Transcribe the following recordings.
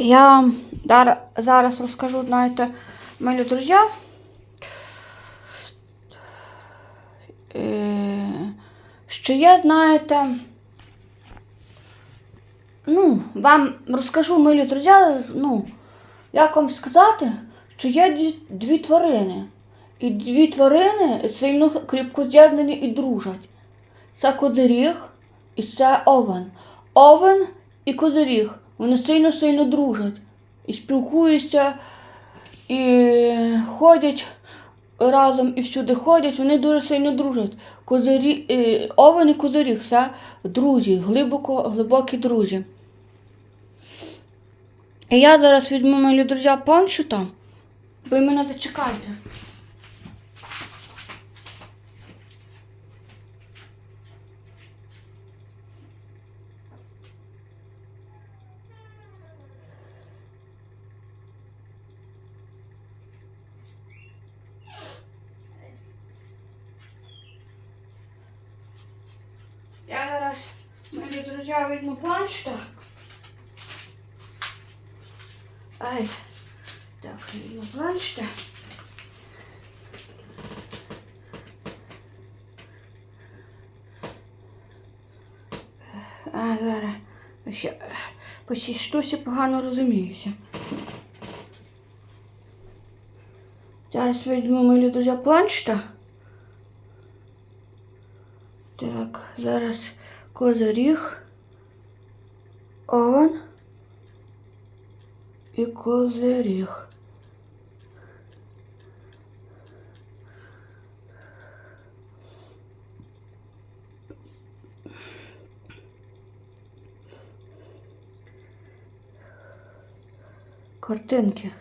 Я зараз розкажу, знаєте, мої друзі. Е, Що я, знаєте, ну, вам розкажу, милі друзі, ну, як вам сказати, що є дві тварини. І дві тварини сильно кріпко з'єднані і дружать. Це козиріг і це овен. Овен і козиріг. Вони сильно-сильно дружать. І спілкуються, і ходять разом, і всюди ходять, вони дуже сильно дружать. Козирі... е, Овен і козиріг це друзі, глибоко, глибокі друзі. І я зараз візьму мої друзі панчута, ви мене зачекайте. Я зараз, мої друзі, візьму планшета. Ай, так, візьму планшета. А зараз ще по цій штуці погано розуміюся. Зараз візьму мої друзі планшета. Так, зараз козиріг, овен і козиріг. Картинки.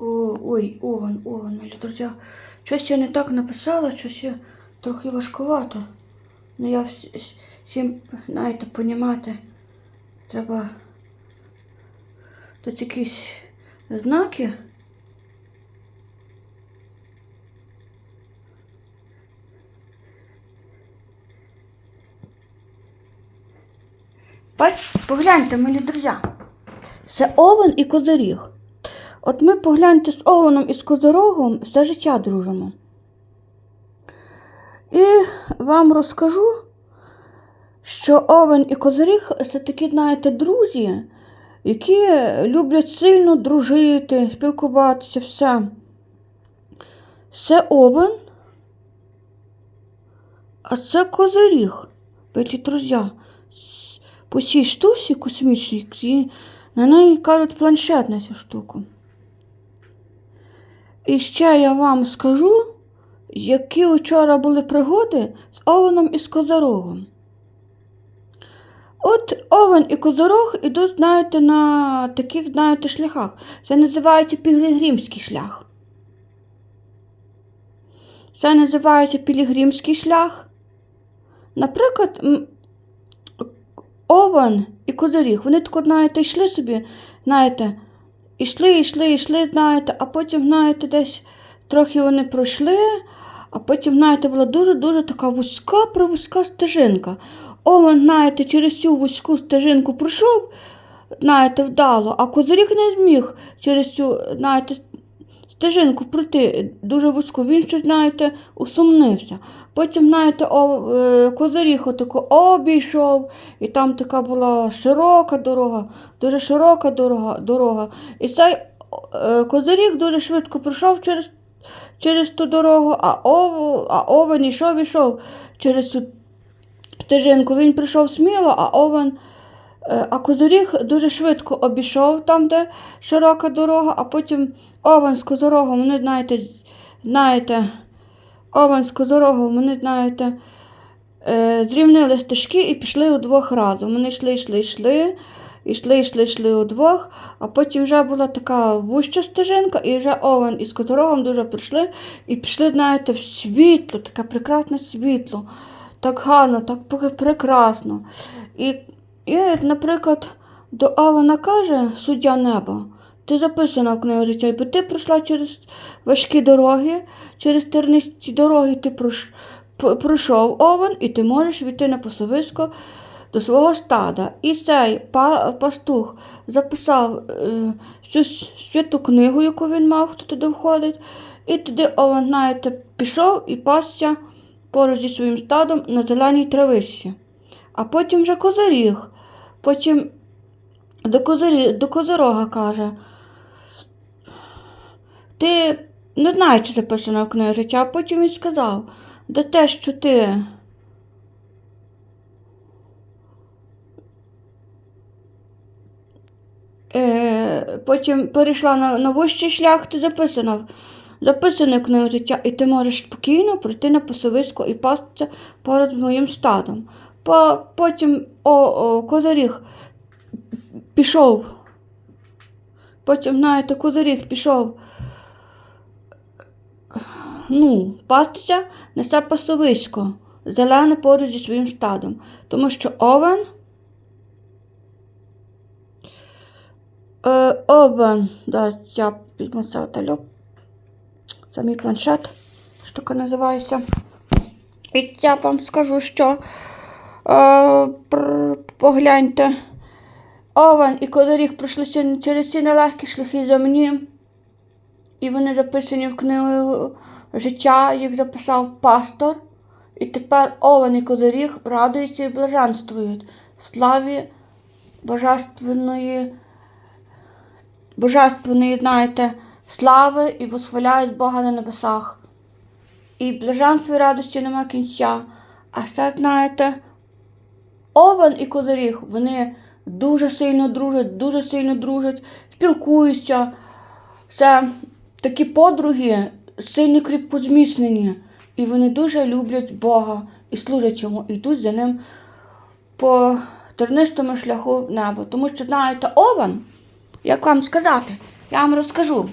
О, ой, овен, овен, мої друзі. Щось я не так написала, щось я трохи важкувато. Ну я всім, знаєте, понімати. Треба тут якісь знаки. Погляньте, мої друзі. Це овен і козиріг. От ми погляньте з овеном і з козирогом все життя дружимо. І вам розкажу, що овен і козиріг це такі, знаєте, друзі, які люблять сильно дружити, спілкуватися, все. Це овен, а це козиріг. Петі друзі. По цій штуці космічній, на неї кажуть планшет на цю штуку. І ще я вам скажу, які вчора були пригоди з Овеном і з Козорогом. От Овен і Козорог ідуть, знаєте, на таких, знаєте, шляхах. Це називається пілігримський шлях. Це називається пілігримський шлях. Наприклад, Овен і Козоріг, вони тако, знаєте, йшли собі, знаєте, ішли, ішли, ішли, знаєте, а потім, знаєте, десь трохи вони пройшли, а потім, знаєте, була дуже-дуже така вузька, провузька стежинка. Овен, знаєте, через цю вузьку стежинку пройшов, знаєте, вдало, а козиріг не зміг через цю, знаєте, стежинку пройти дуже вузьку. Він щось, знаєте, усумнився. Потім, знаєте, е, козиріг отако обійшов, і там така була широка дорога, дуже широка дорога. дорога. І цей е, козиріг дуже швидко пройшов через, через ту дорогу, а, ов, а овен ішов, ішов через цю стежинку. Він прийшов сміло, а овен. Е, А козиріг дуже швидко обійшов там, де широка дорога, а потім овен з козорогом, вони, знаєте, знаєте, овен з козорогом, вони, знаєте, е, зрівнили стежки і пішли удвох разом. Вони йшли, йшли, йшли, йшли, йшли, йшли удвох, а потім вже була така вуща стежинка, і вже овен із козорогом дуже прийшли і пішли, знаєте, в світло, таке прекрасне світло. Так гарно, так прекрасно. І, і, наприклад, до Овена каже суддя неба, ти записана в книгу життя, бо ти пройшла через важкі дороги, через тернисті дороги ти пройшов Овен, і ти можеш війти на пасовисько до свого стада. І цей па- пастух записав е, всю святу книгу, яку він мав, хто туди входить. І туди овен, знаєте, пішов і пасся поруч зі своїм стадом на зеленій травичці. А потім вже козиріг. Потім до, козирі, до козирога каже. Ти не знаю, чи записано в книзі життя, а потім він сказав, де те, що ти. Е, потім перейшла на, на вищий шлях, ти записано, записано в книгу життя, і ти можеш спокійно прийти на пасовисько і пастися поруч з моїм стадом. По, потім о, о, козиріг пішов. Потім, знаєте, козиріг пішов. Ну, пастися несе пасовисько, зелене поруч зі своїм стадом. Тому що овен. Е, овен. Зараз я візьму це оталю. Це мій планшет. Штука називається. І я вам скажу, що погляньте. Овен і Кодоріг пройшли через ці нелегкі шляхи земні. І вони записані в книгу життя, їх записав пастор. І тепер Овен і Кодоріг радуються і блаженствують в славі божественної, божественної, знаєте, слави і восхваляють Бога на небесах. І блаженство і радості нема кінця. А це, знаєте, Овен і Козиріг, вони дуже сильно дружать, дуже сильно дружать, спілкуються. Це такі подруги, сильно кріпко зміцнені. І вони дуже люблять Бога і служать йому, і йдуть за ним по тернистому шляху в небо. Тому що, знаєте, Овен, як вам сказати, я вам розкажу.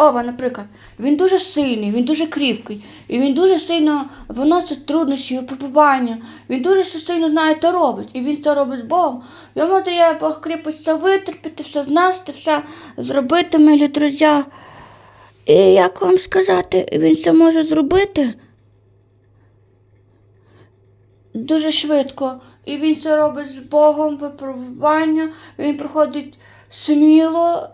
Ова, наприклад, він дуже сильний, він дуже кріпкий, і він дуже сильно виносить труднощі, випробування. Він дуже сильно знає, що робить, і він це робить з Богом. Йому дає Бог кріпость все витерпіти, все знати, все зробити, милі друзі. І як вам сказати, він це може зробити дуже швидко. І він це робить з Богом, випробування, він проходить сміло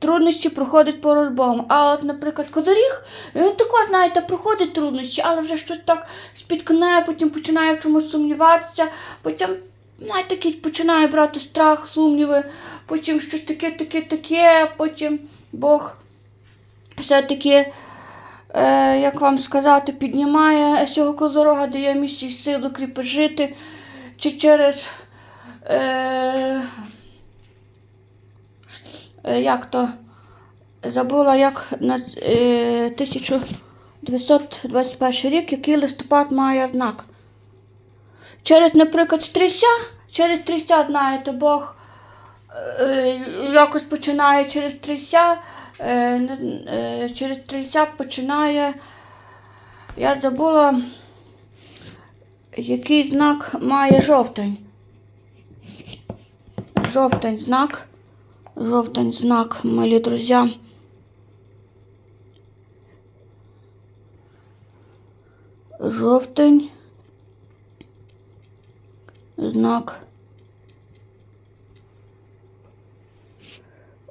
труднощі проходить з А от, наприклад, козоріг, він також, знаєте, проходить труднощі, але вже щось так спіткне, потім починає в чомусь сумніватися, потім, знаєте, якийсь починає брати страх, сумніви, потім щось таке, таке, таке, потім Бог все-таки. Е, як вам сказати, піднімає з цього козорога, дає місці силу кріпи жити, чи через е, як то забула, як на е, 1921 рік, який листопад має знак. Через, наприклад, стрільця, через стрільця, знаєте, Бог е, якось починає через е, е, через стрільця починає. Я забула, який знак має жовтень. Жовтень знак. Жовтень знак, милі друзі. Жовтень. Знак.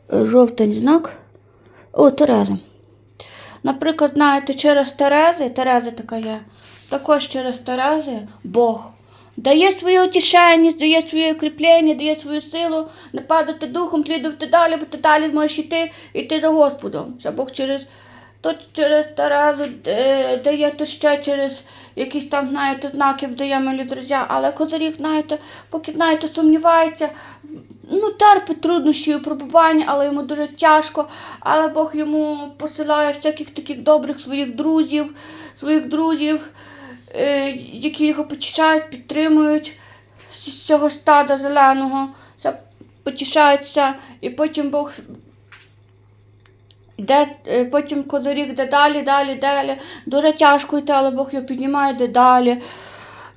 Жовтень знак. О, Тереза. Наприклад, знаєте, через Терези, Тереза така є, також через Терези Бог дає своє утішення, дає своє укріплення, дає свою силу, не падати духом, слідувати далі, бо ти далі зможеш йти, йти за Господом. Це Бог через то через Терезу е, дає, то ще через якісь там, знаєте, знаків дає милі друзі, але козиріг, знаєте, поки, знаєте, сумнівається, ну, терпить труднощі і випробування, але йому дуже тяжко, але Бог йому посилає всяких таких добрих своїх друзів, своїх друзів, які його потішають, підтримують з цього стада зеленого, потішаються, і потім Бог Йде, е, потім козиріг йде далі, далі, далі. Дуже тяжко йти, але Бог його піднімає йде далі.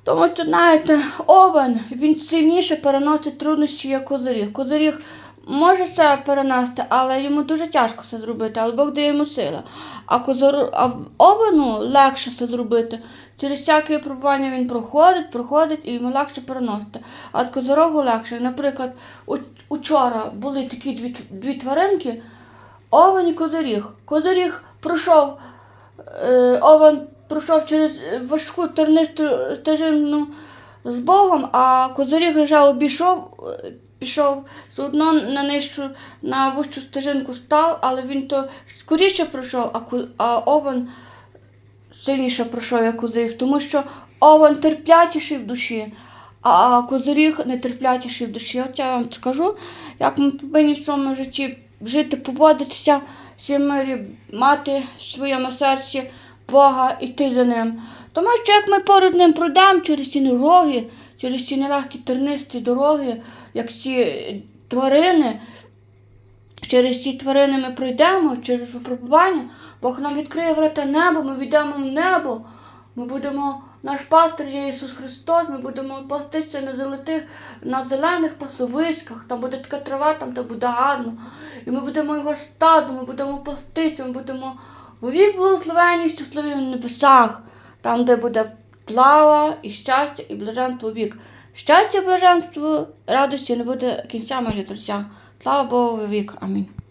Тому що, знаєте, овен він сильніше переносить труднощі, як козиріг. Козиріг може це перенести, але йому дуже тяжко це зробити, але Бог дає йому сили. А козор... а овену легше це зробити. через всяке випробування він проходить, проходить і йому легше переносити. А от козорогу легше. Наприклад, учора були такі дві, дві тваринки, овен і козоріг. Козоріг пройшов, е, овен пройшов через важку тернисту стежину з Богом, а козоріг вже обійшов, пішов все одно на нижчу, на вищу стежинку став, але він то скоріше пройшов, а, а овен сильніше пройшов, як козиріг, тому що овен терплячіший в душі, а козиріг нетерплячіший в душі. От я вам скажу, як ми повинні в своєму житті жити, поводитися, в цій мирі, мати в своєму серці Бога, іти за ним. Тому що як ми перед ним пройдемо через ці дороги, через ці нелегкі тернисті дороги, як ці тварини, через ці тварини ми пройдемо, через випробування, Бог нам відкриє врата неба, ми війдемо в небо. Ми будемо, наш пастир є Ісус Христос, ми будемо пастися на золотих, на зелених пасовиськах, там буде така трава, там де буде гарно. І ми будемо його стадом, ми будемо пастися, ми будемо вовік благословені, щасливі в небесах, там, де буде слава і щастя, і блаженство вік. Щастя, блаженство, радості не буде кінця майже життя. Слава Богу, вік. Амінь.